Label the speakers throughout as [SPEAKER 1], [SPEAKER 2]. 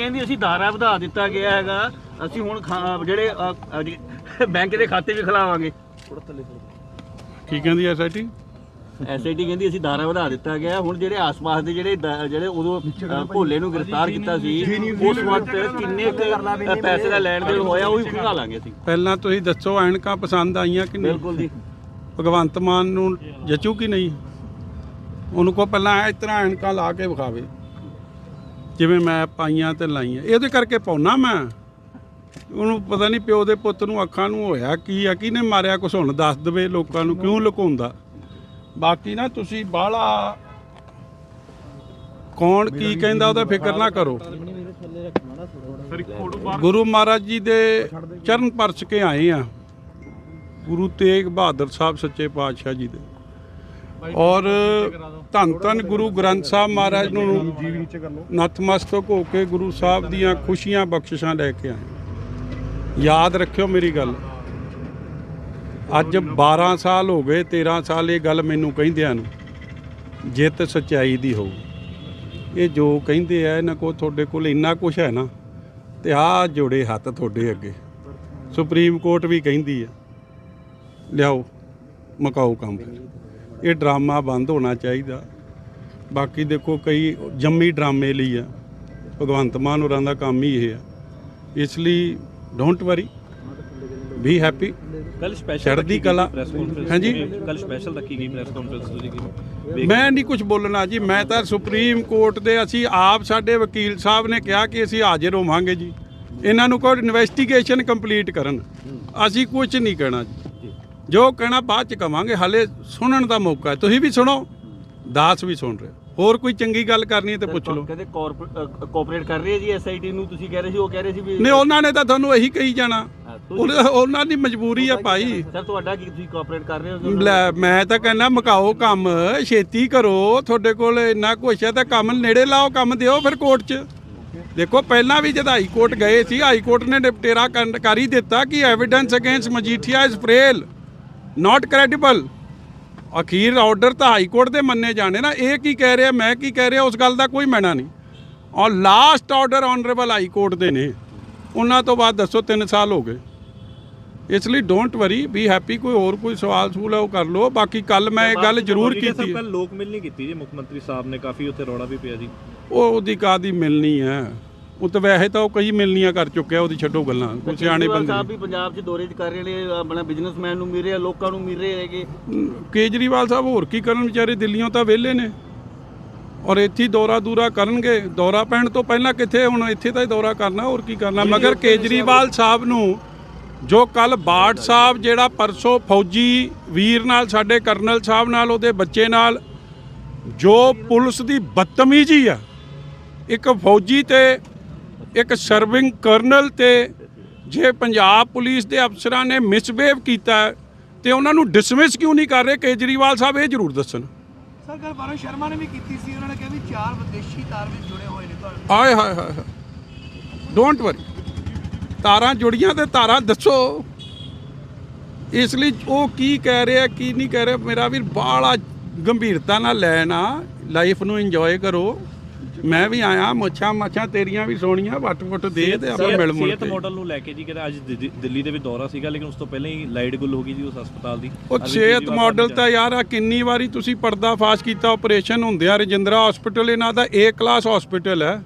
[SPEAKER 1] ਕਹਿੰਦੀ ਅਸੀਂ ਧਾਰਾ ਵਧਾ ਦਿੱਤਾ ਗਿਆ ਹੈਗਾ। ਅਸੀਂ ਹੁਣ ਖਾ- ਜਿਹੜੇ ਅ, ਅ, ਜੀ, ਬੈਂਕ ਦੇ ਖਾਤੇ ਵੀ ਖਿਲਾਵਾਂਗੇ।
[SPEAKER 2] ਕੀ ਕਹਿੰਦੀ ਐਸਆਈਟੀ
[SPEAKER 1] ਐਸਆਈਟੀ ਕਹਿੰਦੀ ਅਸੀਂ ਧਾਰਾ ਵਧਾ ਦਿੱਤਾ ਗਿਆ। ਹੁਣ ਜਿਹੜੇ ਆਸ-ਪਾਸ ਦੇ ਜਿਹੜੇ ਦ- ਜਿਹੜੇ ਉਦੋਂ ਅ, ਭੋਲੇ ਨੂੰ ਗ੍ਰਿਫਤਾਰ ਕੀਤਾ ਸੀ ਉਸ ਵਕਤ ਕਿੰਨੇ ਕੁ, ਅ, ਪੈਸੇ ਦਾ ਲੈਣ ਦੇਣ ਹੋਇਆ ਉਹ ਵੀ ਖੰਗਾ ਲਾਂਗੇ ਅਸੀਂ।
[SPEAKER 2] ਪਹਿਲਾਂ ਤੁਸੀਂ ਦੱਸੋ ਐਨਕਾਂ ਪਸੰਦ ਆਈਆਂ ਕਿ ਨਹੀਂ?
[SPEAKER 1] ਬਿਲਕੁਲ ਜੀ।
[SPEAKER 2] ਭਗਵੰਤ ਮਾਨ ਨੂੰ ਜਚੂ ਕਿ ਨਹੀਂ? ਉਹਨੂੰ ਕੋ ਪਹਿਲਾਂ ਇਸ ਤਰ੍ਹਾਂ ਐਨਕਾਂ ਲਾ ਕੇ ਵਿਖਾਵੇ। ਜਿਵੇਂ ਮੈਂ ਪਾਈਆਂ ਤੇ ਲਾਈਆਂ ਇਹਦੇ ਕਰਕੇ ਪਾਉਣਾ ਮੈਂ। ਉਹਨੂੰ ਪਤਾ ਨਹੀਂ ਪਿਓ ਦੇ ਪੁੱਤ ਨੂੰ ਅੱਖਾਂ ਨੂੰ ਹੋਇਆ ਕੀ ਆ ਕਿਹਨੇ ਮਾਰਿਆ ਕੁਛ ਹੁਣ ਦੱਸ ਦਵੇ ਲੋਕਾਂ ਨੂੰ ਕਿਉਂ ਲੁਕਾਉਂਦਾ। ਬਾਕੀ ਨਾ ਤੁਸੀਂ ਬਾਹਲਾ ਕੌਣ ਕੀ ਕਹਿੰਦਾ ਉਹਦਾ ਫਿਕਰ ਨਾ ਕਰੋ। ਗੁਰੂ ਮਹਾਰਾਜ ਜੀ ਦੇ ਚਰਨ ਪਰਚ ਕੇ ਆਏ ਆ। ਗੁਰੂ ਤੇਗ ਬਹਾਦਰ ਸਾਹਿਬ ਸੱਚੇ ਪਾਤਸ਼ਾਹ ਜੀ ਦੇ। ਔਰ ਧੰਨ ਧੰਨ ਗੁਰੂ ਗ੍ਰੰਥ ਸਾਹਿਬ ਮਹਾਰਾਜ ਨੂੰ ਨਤਮਸਤਕ ਹੋ ਕੇ ਗੁਰੂ ਸਾਹਿਬ ਦੀਆਂ ਖੁਸ਼ੀਆਂ ਬਖਸ਼ਿਸ਼ਾਂ ਲੈ ਕੇ ਆਏ। ਯਾਦ ਰੱਖਿਓ ਮੇਰੀ ਗੱਲ। ਅੱਜ 12 ਸਾਲ ਹੋ ਗਏ 13 ਸਾਲ ਇਹ ਗੱਲ ਮੈਨੂੰ ਕਹਿੰਦਿਆਂ ਨੂੰ, ਜਿੱਤ ਸਚਾਈ ਦੀ ਹੋਊ। ਇਹ ਜੋ ਕਹਿੰਦੇ ਆ, ਇਹਨਾਂ ਕੋ ਤੁਹਾਡੇ ਕੋਲ ਇੰਨਾ ਕੁਝ ਹੈ ਨਾ, ਤੇ ਆ ਜੋੜੇ ਹੱਥ ਤੁਹਾਡੇ ਅੱਗੇ। ਸੁਪਰੀਮ ਕੋਰਟ ਵੀ ਕਹਿੰਦੀ ਆ, ਲਿਆਓ, ਮਕਾਓ ਕੰਮ ਫਿਰ। ਇਹ ਡਰਾਮਾ ਬੰਦ ਹੋਣਾ ਚਾਹੀਦਾ। ਬਾਕੀ ਦੇਖੋ ਕਈ ਜੰਮੀ ਡਰਾਮੇ ਲਈ ਆ। ਭਗਵੰਤ ਮਾਨ ਹੋਰਾਂ ਦਾ ਕੰਮ ਹੀ ਇਹ ਆ। ਇਸ ਲਈ ਡੋਂਟ ਵਰੀ ਬੀ ਹੈਪੀ
[SPEAKER 3] ਕੱਲ ਸਪੈਸ਼ਲ
[SPEAKER 2] ਚੜ੍ਹਦੀ ਕਲਾ। ਹਾਂਜੀ।
[SPEAKER 3] ਕੱਲ ਸਪੈਸ਼ਲ ਰੱਖੀ ਗਈ ਪ੍ਰੈਸ ਕਾਨਫਰੰਸ ਤੁਸੀਂ
[SPEAKER 2] ਮੈਂ ਨਹੀਂ ਕੁਝ ਬੋਲਣਾ ਜੀ। ਮੈਂ ਤਾਂ ਸੁਪਰੀਮ ਕੋਰਟ ਦੇ ਅਸੀਂ ਆਪ ਸਾਡੇ ਵਕੀਲ ਸਾਹਿਬ ਨੇ ਕਿਹਾ ਕਿ ਅਸੀਂ ਹਾਜ਼ਰ ਹੋਵਾਂਗੇ ਜੀ। ਇਹਨਾਂ ਨੂੰ ਕੋਈ ਇਨਵੈਸਟੀਗੇਸ਼ਨ ਕੰਪਲੀਟ ਕਰਨ। ਅਸੀਂ ਕੁਝ ਨਹੀਂ ਕਹਿਣਾ ਜੀ। ਜੋ ਕਹਿਣਾ ਬਾਅਦ ਚ ਕਵਾਂਗੇ ਹਾਲੇ ਸੁਣਨ ਦਾ ਮੌਕਾ ਹੈ। ਤੁਸੀਂ ਵੀ ਸੁਣੋ ਦਾਸ ਵੀ ਸੁਣ ਰਹੇ ਹੋਰ ਕੋਈ ਚੰਗੀ ਗੱਲ ਕਰਨੀ ਹੈ ਤੇ ਪੁੱਛ ਲਓ।
[SPEAKER 1] ਕਹਿੰਦੇ ਕੋਆਪਰੇਟ ਕਰ ਰਹੀ ਹੈ ਜੀ ਐਸਆਈਟੀ ਨੂੰ ਤੁਸੀਂ ਕਹਿ ਰਹੇ ਸੀ ਉਹ ਕਹਿ ਰਹੇ ਸੀ ਵੀ
[SPEAKER 2] ਨਹੀਂ ਉਹਨਾਂ ਨੇ ਤਾਂ ਤੁਹਾਨੂੰ ਇਹੀ ਕਹੀ ਜਾਣਾ। ਉਹਨਾਂ ਦੀ ਮਜਬੂਰੀ ਆ ਭਾਈ।
[SPEAKER 1] ਸਰ ਤੁਹਾਡਾ ਕੀ ਤੁਸੀਂ ਕੋਆਪਰੇਟ ਕਰ ਰਹੇ ਹੋ
[SPEAKER 2] ਲੈ ਮੈਂ ਤਾਂ ਕਹਿੰਦਾ ਮਕਾਓ ਕੰਮ ਛੇਤੀ ਕਰੋ। ਤੁਹਾਡੇ ਕੋਲ ਇੰਨਾ ਕੁਛ ਹੈ ਤਾਂ ਕੰਮ ਨੇੜੇ ਲਾਓ ਕੰਮ ਦਿਓ ਫਿਰ ਕੋਰਟ 'ਚ। ਦੇਖੋ ਪਹਿਲਾਂ ਵੀ ਜਦ ਹਾਈ ਕੋਰਟ ਗਏ ਸੀ ਹਾਈ ਕੋਰਟ ਨੇ ਕਰਨ- ਕਰ ਹੀ ਦਿੱਤਾ ਕਿ evidence against Majithia is frail not credible ਅਖੀਰ ਆਰਡਰ ਤਾਂ ਹਾਈ ਕੋਰਟ ਦੇ ਮੰਨੇ ਜਾਣੇ ਨਾ। ਇਹ ਕੀ ਕਹਿ ਰਿਹਾ ਮੈਂ ਕੀ ਕਹਿ ਰਿਹਾ ਉਸ ਗੱਲ ਦਾ ਕੋਈ ਮੈਣਾ ਨਹੀਂ। ਔਰ last order honourable high court ਦੇ ਨੇ। ਉਹਨਾਂ ਤੋਂ ਬਾਅਦ ਦੱਸੋ 3 ਸਾਲ ਹੋ ਗਏ। ਇਸ ਲਈ ਡੋਂਟ ਵਰੀ ਬੀ ਹੈਪੀ ਕੋਈ ਹੋਰ ਕੋਈ ਸਵਾਲ ਸੂਲ ਹੈ ਉਹ ਕਰ ਲਓ। ਬਾਕੀ ਕੱਲ ਮੈਂ ਇਹ ਗੱਲ ਜ਼ਰੂਰ ਕੀਤੀ। ਹੈ
[SPEAKER 3] ਕੱਲ ਲੋਕ ਮਿਲ ਨਹੀਂ ਕੀਤੀ ਜੀ ਮੁੱਖ ਮੰਤਰੀ ਸਾਹਿਬ ਨੇ ਕਾਫੀ ਉੱਥੇ ਰੌਲਾ ਵੀ ਪਿਆ ਜੀ।
[SPEAKER 2] ਉਹ ਉਹਦੀ ਕਾਦੀ ਮਿਲਣੀ ਹੈ? ਉਹ ਤਾਂ ਵੈਸੇ ਤਾਂ ਉਹ ਕਈ ਮਿਲਣੀਆਂ ਕਰ ਚੁੱਕਿਆ ਉਹਦੀ ਛੱਡੋ ਗੱਲਾਂ। ਕੋਈ ਸਿਆਣੇ ਬੰਦੇ
[SPEAKER 1] ਸਾਹਿਬ ਵੀ ਪੰਜਾਬ 'ਚ ਦੌਰੇ 'ਚ ਕਰ ਰਹੇ ਨੇ ਆਪਣਾ ਬਿਜ਼ਨਸਮੈਨ ਨੂੰ ਮਿਲ ਰਹੇ ਲੋਕਾਂ ਨੂੰ ਮਿਲ ਰਹੇ ਹੈਗੇ।
[SPEAKER 2] ਕੇਜਰੀਵਾਲ ਸਾਹਿਬ ਹੋਰ ਕੀ ਕਰਨ ਵਿਚਾਰੇ ਦਿੱਲੀੋਂ ਤਾਂ ਵਿਹਲੇ ਨੇ। ਔਰ ਇੱਥੇ ਦੌਰਾ ਦੂਰਾ ਕਰਨਗੇ। ਦੌਰਾ ਪੈਣ ਤੋਂ ਪਹਿਲਾਂ ਕਿੱਥੇ ਹੁਣ? ਇੱਥੇ ਤਾਂ ਹੀ ਦੌਰਾ ਕਰਨਾ ਹੋਰ ਕੀ ਕਰਨਾ? ਮਗਰ ਕੇਜਰੀਵਾਲ ਸਾਹਿਬ ਨੂੰ ਜੋ ਕੱਲ ਬਾਟ ਸਾਹਿਬ ਜਿਹੜਾ ਪਰਸੋਂ ਫੌਜੀ ਵੀਰ ਨਾਲ ਸਾਡੇ ਕਰਨਲ ਸਾਹਿਬ ਨਾਲ ਉਹਦੇ ਬੱਚੇ ਨਾਲ ਜੋ ਪੁਲਿਸ ਦੀ ਬਦਤਮੀਜ਼ੀ ਆ ਇੱਕ ਫੌਜੀ ਤੇ ਇੱਕ ਸਰਵਿੰਗ ਕਰਨਲ ਤੇ ਜੇ ਪੰਜਾਬ ਪੁਲਿਸ ਦੇ ਅਫਸਰਾਂ ਨੇ ਮਿਸਬਿਹੇਵ ਕੀਤਾ ਤੇ ਉਹਨਾਂ ਨੂੰ ਡਿਸਮਿਸ ਕਿਉਂ ਨਹੀਂ ਕਰ ਰਹੇ? ਕੇਜਰੀਵਾਲ ਸਾਹਿਬ ਇਹ ਜ਼ਰੂਰ ਦੱਸਣ।
[SPEAKER 4] ਸਰ ਗੱਲ ਬਾਰੋ ਸ਼ਰਮਾ ਨੇ ਵੀ ਕੀਤੀ ਸੀ। ਉਹਨਾਂ ਨੇ ਕਿਹਾ ਵੀ ਚਾਰ ਵਿਦੇਸ਼ੀ ਤਾਰ ਵਿੱਚ ਜੁੜੇ ਹੋਏ ਨੇ ਤੁਹਾਡੇ
[SPEAKER 2] ਹਾਏ ਹਾਏ ਹਾਏ। ਡੋਂਟ ਵਰੀ ਤਾਰਾਂ ਜੁੜੀਆਂ ਤੇ ਤਾਰਾਂ ਦੱਸੋ। ਇਸ ਲਈ ਉਹ ਕੀ ਕਹਿ ਰਿਹਾ ਕੀ ਨਹੀਂ ਕਹਿ ਰਿਹਾ ਮੇਰਾ ਵੀਰ ਬਾਹਲਾ ਗੰਭੀਰਤਾ ਨਾਲ ਲੈਣਾ ਲਾਈਫ ਨੂੰ ਇੰਜੋਏ ਕਰੋ। ਮੈਂ ਵੀ ਆਇਆ ਮੁੱਛਾਂ ਮਾਛਾਂ ਤੇਰੀਆਂ ਵੀ ਸੋਹਣੀਆਂ ਵੱਟ ਵੱਟ ਦੇ ਤੇ ਆਪਾਂ ਮਿਲ ਮੁਲ
[SPEAKER 3] ਸਿਹਤ ਮਾਡਲ ਨੂੰ ਲੈ ਕੇ ਜੀ ਕਹਿੰਦਾ ਅੱਜ ਦਿੱਲੀ- ਦੇ ਵਿੱਚ ਦੌਰਾ ਸੀਗਾ ਲੇਕਿਨ ਉਸ ਤੋਂ ਪਹਿਲਾਂ ਹੀ ਲਾਈਟ ਗੁੱਲ ਹੋ ਗਈ ਜੀ ਉਸ ਹਸਪਤਾਲ ਦੀ।
[SPEAKER 2] ਉਹ ਸਿਹਤ ਮਾਡਲ ਤਾਂ ਯਾਰ ਆ ਕਿੰਨੀ ਵਾਰੀ ਤੁਸੀਂ ਪਰਦਾ ਫਾਸ਼ ਕੀਤਾ ਆਪਰੇਸ਼ਨ ਹੁੰਦੇ ਆ ਰਜਿੰਦਰਾ ਹਸਪੀਟਲ ਇਹਨਾਂ ਦਾ ਏ ਕਲਾਸ ਹਸਪੀਟਲ ਹੈ।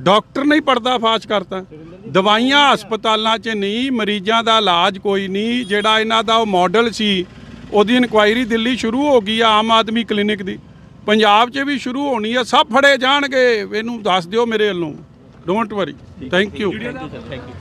[SPEAKER 2] ਡਾਕਟਰ ਨਹੀਂ ਪਰਦਾ ਫਾਸ਼ ਕਰਤਾ। ਦਵਾਈਆਂ ਹਸਪਤਾਲਾਂ 'ਚ ਨਹੀਂ ਮਰੀਜ਼ਾਂ ਦਾ ਇਲਾਜ ਕੋਈ ਨਹੀਂ ਜਿਹੜਾ ਇਹਨਾਂ ਦਾ ਉਹ ਮਾਡਲ ਸੀ ਉਹਦੀ ਇਨਕੁਆਇਰੀ ਦਿੱਲੀ ਸ਼ੁਰੂ ਹੋ ਗਈ ਆ ਆਮ ਆਦਮੀ ਕਲੀਨਿਕ ਦੀ। ਪੰਜਾਬ 'ਚ ਵੀ ਸ਼ੁਰੂ ਹੋਣੀ ਆ ਸਭ ਫੜੇ ਜਾਣਗੇ। ਇਹਨੂੰ ਦੱਸ ਦਿਓ ਮੇਰੇ ਵੱਲੋਂ। Don't worry thank you
[SPEAKER 3] thank you sir thank you